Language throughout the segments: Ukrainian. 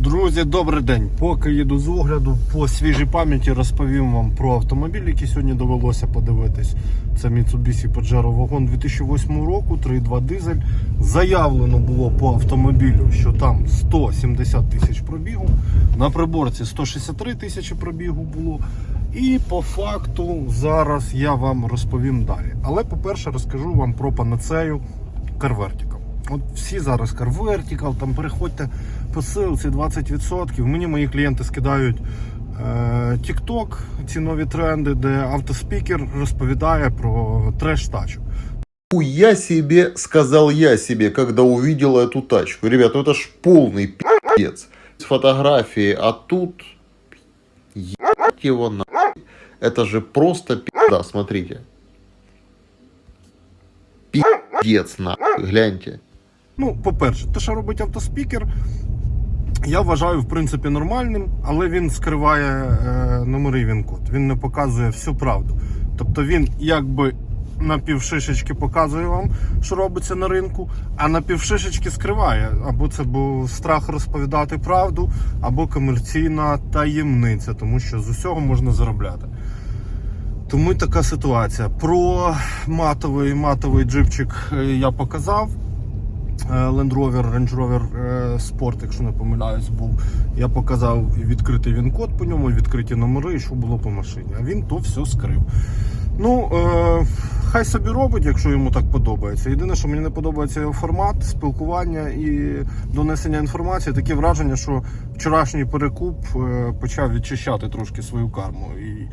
Друзі, добрий день. Поки їду з огляду, по свіжій пам'яті розповім вам про автомобіль, який сьогодні довелося подивитись. Це Mitsubishi Pajero вагон 2008 року, 3.2 дизель. Заявлено було по автомобілю, що там 170 тисяч пробігу. На приборці 163 тисячі пробігу було. І по факту зараз я вам розповім далі. Але, по-перше, розкажу вам про панацею CarVertical. От всі зараз CarVertical, там переходьте по ссылці 20%. Мені мої клієнти скидають е, TikTok, ці нові тренди, де автоспікер розповідає про треш тачок. Я себе, сказал я себе, когда увидел эту тачку. Ребят, ну это ж полный пиздец. Фотографии, а тут... Ебать его нахуй. Это же просто пизда, смотрите. Пиздец нахуй, гляньте. Ну, по-перше, те, що робить автоспікер, Я вважаю в принципі нормальним, але він скриває е, номери він-код. Він не показує всю правду. Тобто він якби на півшишечки показує вам, що робиться на ринку, а на півшишечки скриває. Або це був страх розповідати правду, або комерційна таємниця, тому що з усього можна заробляти. Тому й така ситуація. Про матовий матовий джипчик е, я показав. Е, Land Rover, Range Rover е, Sport, якщо не помиляюсь, був. Я показав відкритий він код по ньому, відкриті номери, і що було по машині. А він то все скрив. Ну, е, хай собі робить, якщо йому так подобається. Єдине, що мені не подобається його формат спілкування і донесення інформації. Таке враження, що вчорашній перекуп е, почав відчищати трошки свою карму. І е,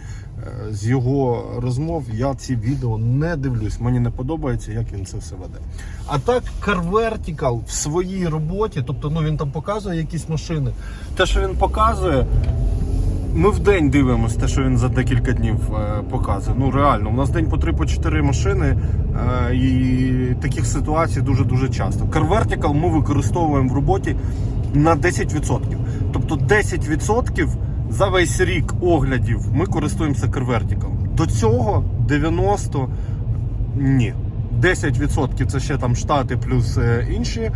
з його розмов я ці відео не дивлюсь. Мені не подобається, як він це все веде. А так, CarVertical в своїй роботі, тобто ну він там показує якісь машини. Те, що він показує, ми в день дивимося те, що він за декілька днів е, показує. Ну реально, у нас день по 3 по 4 машини, е, і таких ситуацій дуже дуже часто. CarVertical ми використовуємо в роботі на 10%. Тобто 10% за весь рік оглядів ми користуємося CarVertical. До цього 90% ні. 10% це ще там штати плюс е, інші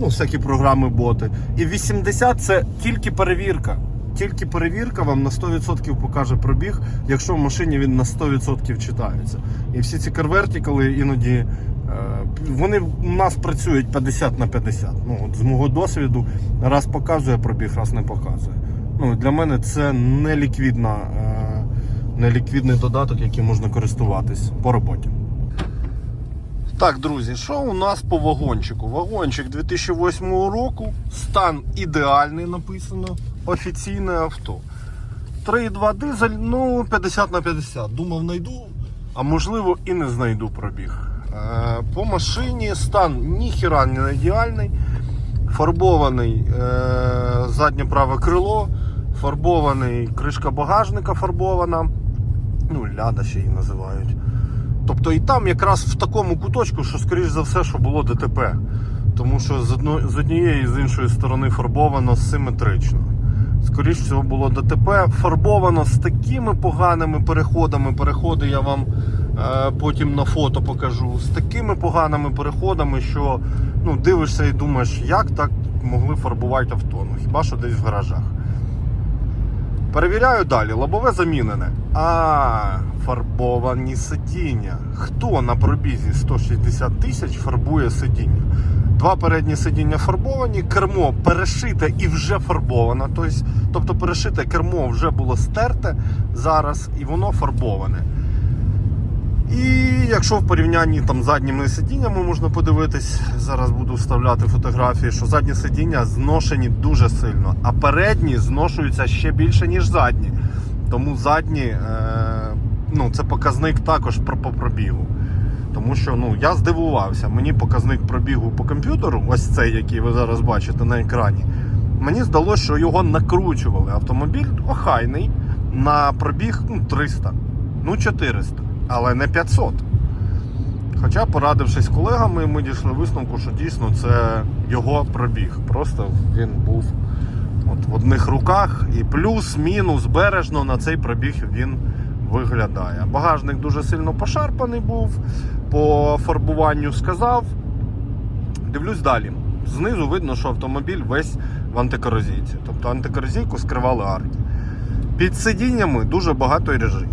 ну, всякі програми боти. І 80% це тільки перевірка. Тільки перевірка вам на 100% покаже пробіг, якщо в машині він на 100% читається. І всі ці карвертикали іноді е, вони у нас працюють 50 на 50. Ну, от з мого досвіду раз показує пробіг, раз не показує. Ну, для мене це неліквідна, е, неліквідний додаток, яким можна користуватись по роботі. Так, друзі, що у нас по вагончику? Вагончик 2008 року, стан ідеальний написано, офіційне авто. 3,2 дизель, ну 50 на 50. Думав, знайду, а можливо і не знайду пробіг. Е, по машині стан ніхіра не ідеальний. Фарбований е, заднє праве крило, фарбований кришка багажника фарбована. Ну, ляда ще її називають. Тобто і там якраз в такому куточку, що, скоріш за все, що було ДТП. Тому що з, однієї і з іншої сторони фарбовано симетрично. Скоріш всього було ДТП. Фарбовано з такими поганими переходами. Переходи я вам е, потім на фото покажу. З такими поганими переходами, що ну, дивишся і думаєш, як так могли фарбувати авто. Ну, хіба що десь в гаражах. Перевіряю далі, лобове замінене. А, фарбовані сидіння. Хто на пробізі 160 тисяч фарбує сидіння? Два передні сидіння фарбовані, кермо перешите і вже фарбоване. Тобто, перешите кермо вже було стерте зараз і воно фарбоване. І якщо в порівнянні там з задніми сидіннями можна подивитись, зараз буду вставляти фотографії, що задні сидіння зношені дуже сильно, а передні зношуються ще більше, ніж задні. Тому задні е, ну, це показник також про- пробігу. Тому що ну, я здивувався, мені показник пробігу по комп'ютеру, ось цей, який ви зараз бачите на екрані. Мені здалося, що його накручували. Автомобіль охайний на пробіг ну, 300, ну 400, але не 500. Хоча, порадившись з колегами, ми дійшли висновку, що дійсно це його пробіг. Просто він був от в одних руках і плюс-мінус бережно на цей пробіг він виглядає. Багажник дуже сильно пошарпаний був, по фарбуванню сказав. Дивлюсь далі. Знизу видно, що автомобіль весь в антикорозійці. Тобто антикорозійку скривали арки. Під сидіннями дуже багато іржі.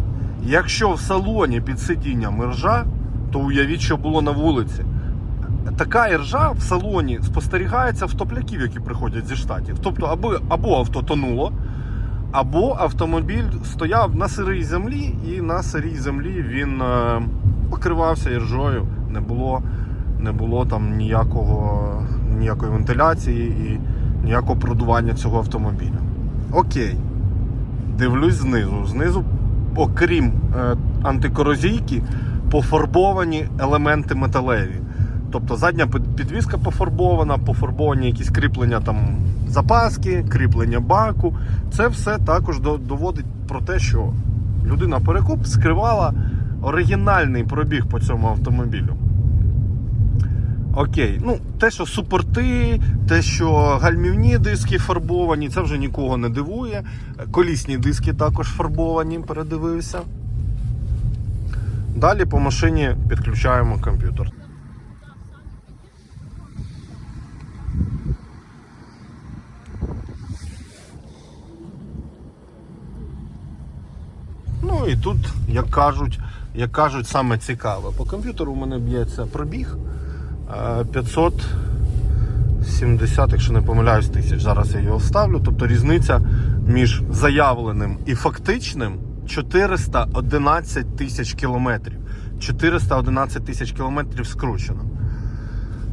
Якщо в салоні під сидінням іржа, то уявіть, що було на вулиці. Така іржа в салоні спостерігається в топляків, які приходять зі штатів. Тобто, або, або авто тонуло, або автомобіль стояв на сирій землі, і на сирій землі він е, покривався іржою. Не було, не було там ніякого, ніякої вентиляції і ніякого продування цього автомобіля. Окей. Дивлюсь знизу. Знизу, окрім е, антикорозійки, пофарбовані елементи металеві. Тобто задня під- підвіска пофарбована, пофарбовані якісь кріплення там запаски, кріплення баку. Це все також доводить про те, що людина перекуп скривала оригінальний пробіг по цьому автомобілю. Окей, ну те, що супорти, те, що гальмівні диски фарбовані, це вже нікого не дивує. Колісні диски також фарбовані, передивився. Далі по машині підключаємо комп'ютер. Ну і тут, як кажуть, як кажуть, саме цікаве. По комп'ютеру у мене б'ється пробіг е, 570, якщо не помиляюсь, тисяч. Зараз я його вставлю. Тобто різниця між заявленим і фактичним 411 тисяч кілометрів. 411 тисяч кілометрів скручено.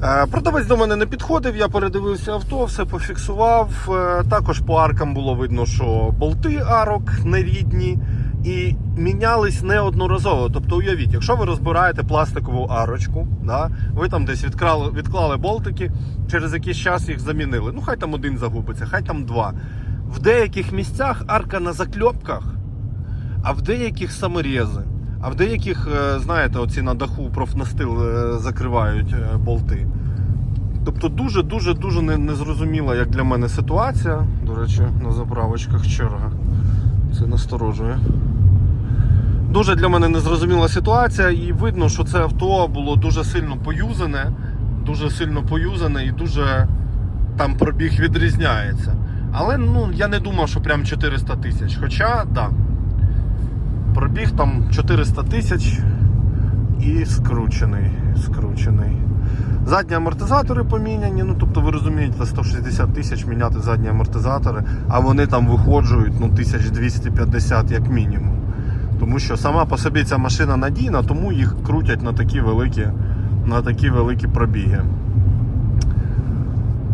Е, Продавець до мене не підходив, я передивився авто, все пофіксував. Е, Також по аркам було видно, що болти арок нерідні і мінялись неодноразово. Тобто, уявіть, якщо ви розбираєте пластикову арочку, да, ви там десь відкрали, відклали болтики, через якийсь час їх замінили. Ну, хай там один загубиться, хай там два. В деяких місцях арка на закльопках, а в деяких саморези. А в деяких, е, знаєте, оці на даху профнастил е, закривають е, болти. Тобто дуже-дуже дуже незрозуміла, як для мене ситуація. До речі, на заправочках черга. Це насторожує. Дуже для мене незрозуміла ситуація, і видно, що це авто було дуже сильно поюзане, дуже сильно поюзане і дуже там пробіг відрізняється. Але ну, я не думав, що прям 400 тисяч. Хоча, так. Да, Пробіг там 400 тисяч і скручений. скручений. Задні амортизатори поміняні, ну тобто ви розумієте, 160 тисяч міняти задні амортизатори, а вони там виходжують ну, 1250 як мінімум. Тому що сама по собі ця машина надійна, тому їх крутять на такі великі, на такі великі пробіги.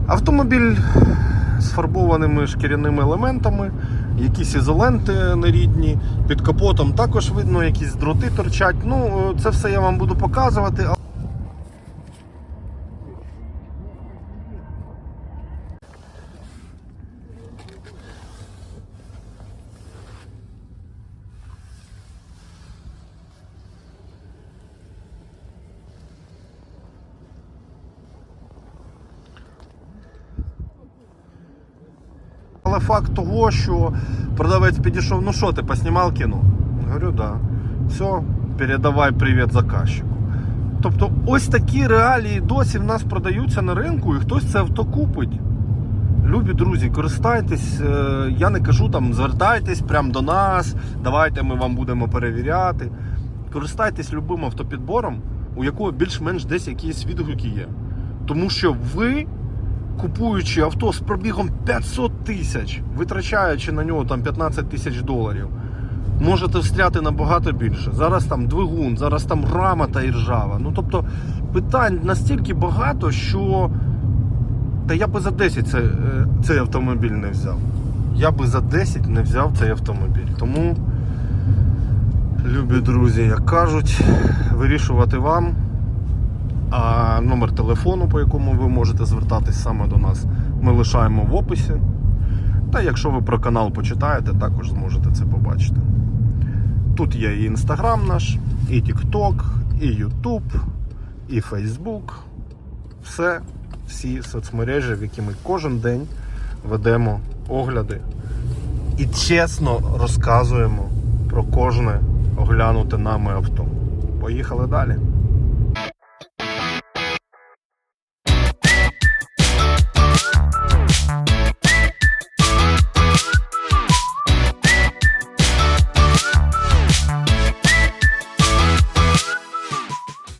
Автомобіль з фарбованими шкіряними елементами, якісь ізоленти нерідні, під капотом також видно, якісь дроти торчать. Ну, це все я вам буду показувати. Факт того, що продавець підійшов, ну що ти, поснімав кіно? Говорю, да. Все, передавай привіт заказчику. Тобто, ось такі реалії досі в нас продаються на ринку, і хтось це авто купить. Любі друзі, користайтесь. е, Я не кажу там, звертайтесь прямо до нас, давайте ми вам будемо перевіряти. Користайтесь любим автопідбором, у якого більш-менш десь якісь відгуки є. Тому що ви купуючи авто з пробігом 500 тисяч, витрачаючи на нього там 15 тисяч доларів, можете встряти набагато більше. Зараз там двигун, зараз там рама та іржава. Ну тобто питань настільки багато, що та я би за 10 це, е, цей автомобіль не взяв. Я би за 10 не взяв цей автомобіль. Тому, любі друзі, як кажуть, вирішувати вам. А номер телефону, по якому ви можете звертатись саме до нас, ми лишаємо в описі. Та якщо ви про канал почитаєте, також зможете це побачити. Тут є і інстаграм наш, і TikTok, і YouTube, і Facebook. Все, всі соцмережі, в які ми кожен день ведемо огляди і чесно розказуємо про кожне оглянуте нами авто. Поїхали далі.